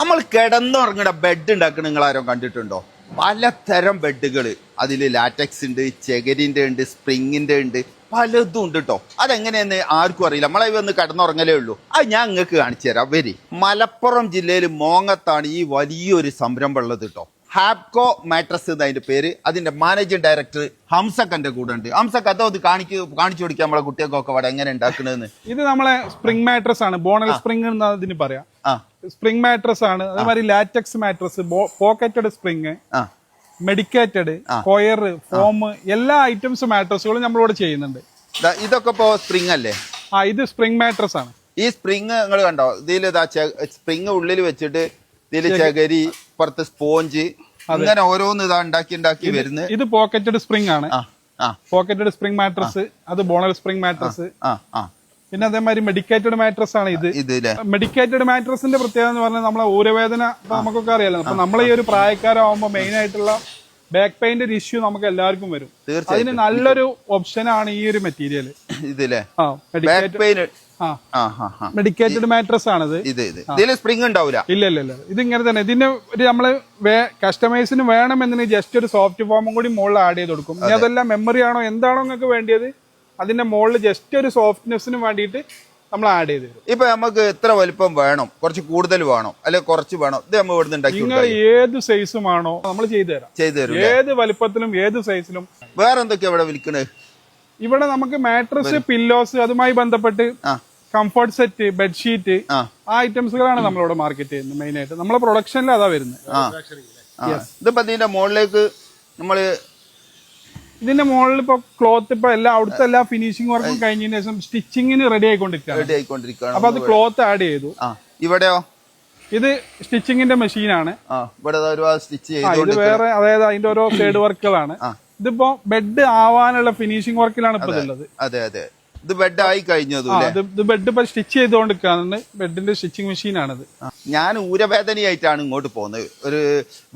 നമ്മൾ കിടന്നുറങ്ങണ ബെഡ് ഉണ്ടാക്കണ നിങ്ങൾ ആരോ കണ്ടിട്ടുണ്ടോ? പലതരം ബെഡുകൾ അതിൽ ലാറ്റക്സ് ഉണ്ട് ചെകരിന്റെ ഉണ്ട് സ്പ്രിങ്ങിന്റെ ഉണ്ട് പലതും ഉണ്ട് കേട്ടോ അതെങ്ങനെയെന്ന് ആർക്കും അറിയില്ല. നമ്മളെ വന്ന് കിടന്നുറങ്ങലേ ഉള്ളൂ. അത് ഞാൻ നിങ്ങൾക്ക് കാണിച്ചു തരാം. വരി. മലപ്പുറം ജില്ലയിൽ മോങ്ങത്താണ് ഈ വലിയൊരു സംരംഭം ഉള്ളത് കേട്ടോ ഹാപ്കോ മാട്രസ് എന്ന് അതിന്റെ പേര്. അതിന്റെ മാനേജിംഗ് ഡയറക്ടർ ഹംസക്കന്റെ കൂടെ ഉണ്ട് ഹംസക്ക് അതോ ഇത് കാണിക്ക് കാണിച്ചു കൊടുക്കുക നമ്മളെ കുട്ടികൾക്കൊക്കെ അവിടെ എങ്ങനെ ഉണ്ടാക്കണതെന്ന് ഇത് നമ്മളെ സ്പ്രിംഗ് മാട്രസ് ആണ്. ബോണൽ സ്പ്രിംഗ് എന്ന് അതിന് പറയാം. സ്പ്രിംഗ് മാട്രസ് ആണ്. അതേമാതിരി latex mattress pocketed spring medicated coir foam എല്ലാ ഐറ്റംസ് മാട്രസുകളും നമ്മളിവിടെ ചെയ്യുന്നുണ്ട്. ഇതൊക്കെ ഇപ്പോ സ്പ്രിങ് അല്ലേ? ആ ഇത് സ്പ്രിംഗ് മാട്രസ് ആണ്. ഈ സ്പ്രിങ് നിങ്ങൾ കണ്ടോ? ഇതിൽ ഇതാ സ്പ്രിങ് ഉള്ളിൽ വെച്ചിട്ട് ഇതിൽ ചകരി പുറത്ത് സ്പോഞ്ച് ഇങ്ങനെ ഓരോന്ന് ഇതാ ഉണ്ടാക്കി ഉണ്ടാക്കി വരുന്നത്. ഇത് പോക്കറ്റഡ് സ്പ്രിംഗ് ആണ്. പോക്കറ്റഡ് സ്പ്രിംഗ് മാട്രസ് അത് ബോണൽ സ്പ്രിംഗ് മാട്രസ് പിന്നെ അതേമാതിരി മെഡിക്കേറ്റഡ് മാട്രസ് ആണ് ഇത്. മെഡിക്കേറ്റഡ് മാട്രസിന്റെ പ്രത്യേകത എന്ന് പറഞ്ഞാൽ നമ്മളെ ഊരവേദന നമുക്കൊക്കെ അറിയാലോ. അപ്പൊ നമ്മളെ ഈ ഒരു പ്രായക്കാരാകുമ്പോൾ മെയിൻ ആയിട്ടുള്ള ബാക്ക് പെയിന്റെ ഒരു ഇഷ്യൂ നമുക്ക് എല്ലാവർക്കും വരും. അതിന് നല്ലൊരു ഓപ്ഷൻ ആണ് ഈ ഒരു മെറ്റീരിയൽ മെഡിക്കേറ്റഡ് മാട്രസ് ആണിത്. ഇതിൽ സ്പ്രിംഗ് ഉണ്ടാവില്ല ഇല്ല ഇല്ല ഇല്ല. ഇത് ഇങ്ങനെ തന്നെ. ഇതിന് ഒരു നമ്മൾ കസ്റ്റമൈസിന് വേണമെന്ന് ജസ്റ്റ് ഒരു സോഫ്റ്റ് ഫോമും കൂടി മുകളിൽ ആഡ് ചെയ്ത് കൊടുക്കും. ഇനി അതെല്ലാം മെമ്മറി ആണോ എന്താണോ നിങ്ങൾക്ക് വേണ്ടിയത് അതിന്റെ മുകളിൽ ജസ്റ്റ് ഒരു സോഫ്റ്റ്നെസ്സിന് വേണ്ടിയിട്ട് നമ്മൾ ആഡ് ചെയ്ത് തരും. ഇപ്പൊ നമുക്ക് എത്ര വലിപ്പം വേണം? കുറച്ച് കൂടുതൽ വേണോ? അല്ലെ കുറച്ച് വേണോ? ഇത് നമ്മൾ ഇവിടുന്ന് ഉണ്ടാക്കി നിങ്ങൾ. ഏത് സൈസുമാണോ നമ്മൾ ചെയ്തു തരാം. ചെയ്തു തരും ഏത് വലിപ്പത്തിലും ഏത് സൈസിലും വേറെ എന്തൊക്കെയാ ഇവിടെ വിൽക്കണത് ഇവിടെ നമുക്ക് മാട്രസ് പില്ലോസ് അതുമായി ബന്ധപ്പെട്ട് കംഫർട്ട് സെറ്റ് ബെഡ്ഷീറ്റ് ആ. ഐറ്റംസുകളാണ് നമ്മളിവിടെ മാർക്കറ്റ് ചെയ്യുന്നത് മെയിൻ ആയിട്ട്. നമ്മളെ പ്രൊഡക്ഷനിൽ അതാ വരുന്നത്. ഇതിപ്പോ ഇതിന്റെ മുകളിലേക്ക് നമ്മൾ ഇതിന്റെ മുകളിൽ ഇപ്പൊ ക്ലോത്ത് ഇപ്പൊ എല്ലാ അവിടുത്തെ എല്ലാ ഫിനിഷിംഗ് വർക്കും കഴിഞ്ഞതിന് ശേഷം സ്റ്റിച്ചിങ്ങിന് റെഡി ആയിക്കൊണ്ടിരിക്കുകയാണ്. റെഡി ആയിക്കൊണ്ടിരിക്കുകയാണ്. അപ്പൊ അത് ക്ലോത്ത് ആഡ് ചെയ്തു. ഇവിടെയോ? ഇത് സ്റ്റിച്ചിങ്ങിന്റെ മെഷീനാണ് ഇവിടെ സ്റ്റിച്ച് ഇത് വേറെ അതായത് അതിന്റെ ഓരോ സൈഡ് വർക്കുകളാണ്. ഇതിപ്പോ ബെഡ് ആവാനുള്ള ഫിനിഷിംഗ് വർക്കിലാണ് ഇപ്പൊ ഉള്ളത് അതെ അതെ. ഇത് ബെഡ് ആയി കഴിഞ്ഞത് ഇത് ബെഡ് ഇപ്പൊ സ്റ്റിച്ച് ചെയ്തുകൊണ്ടിരിക്കുകയാണ്. ബെഡിന്റെ സ്റ്റിച്ചിങ് മെഷീനാണിത്. ഞാൻ ഊരവേദനയായിട്ടാണ് ഇങ്ങോട്ട് പോകുന്നത്. ഒരു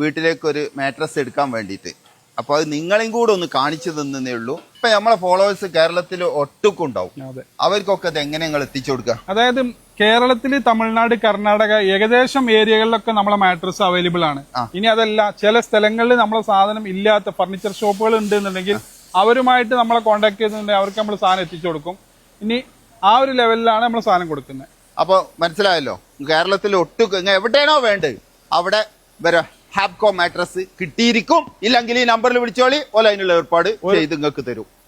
വീട്ടിലേക്ക് ഒരു മാട്രസ് എടുക്കാൻ വേണ്ടിയിട്ട്. അപ്പൊ അത് നിങ്ങളെയും കൂടെ ഒന്ന് കാണിച്ചു തന്നേ ഉള്ളൂ. ഇപ്പൊ നമ്മളെ ഫോളോവേഴ്സ് കേരളത്തിൽ ഒട്ടുക്കും ഉണ്ടാവും അതെ. അവർക്കൊക്കെ അത് എങ്ങനെ നിങ്ങൾ എത്തിച്ചു കൊടുക്കുക? അതായത് കേരളത്തിൽ തമിഴ്നാട് കർണാടക ഏകദേശം ഏരിയകളിലൊക്കെ നമ്മളെ മാട്രസ് അവൈലബിൾ ആണ്. ഇനി അതല്ല ചില സ്ഥലങ്ങളിൽ നമ്മളെ സാധനം ഇല്ലാത്ത ഫർണിച്ചർ ഷോപ്പുകൾ ഉണ്ട് എന്നുണ്ടെങ്കിൽ അവരുമായിട്ട് നമ്മളെ കോണ്ടാക്ട് ചെയ്തിട്ടുണ്ടെങ്കിൽ അവർക്ക് നമ്മൾ സാധനം എത്തിച്ചു കൊടുക്കും. ഇനി ആ ഒരു ലെവലിലാണ് നമ്മൾ സാധനം കൊടുക്കുന്നത്. അപ്പൊ മനസ്സിലായല്ലോ? കേരളത്തിൽ ഒട്ടും എവിടെയാണോ വേണ്ടത്? അവിടെ വരെ. ഹാപ്കോ മാട്രസ് കിട്ടിയിരിക്കും. ഇല്ലെങ്കിൽ ഈ നമ്പറിൽ വിളിച്ചോളി. ഓല അതിനുള്ള ഏർപ്പാട് ചെയ്ത് നിങ്ങൾക്ക് തരും.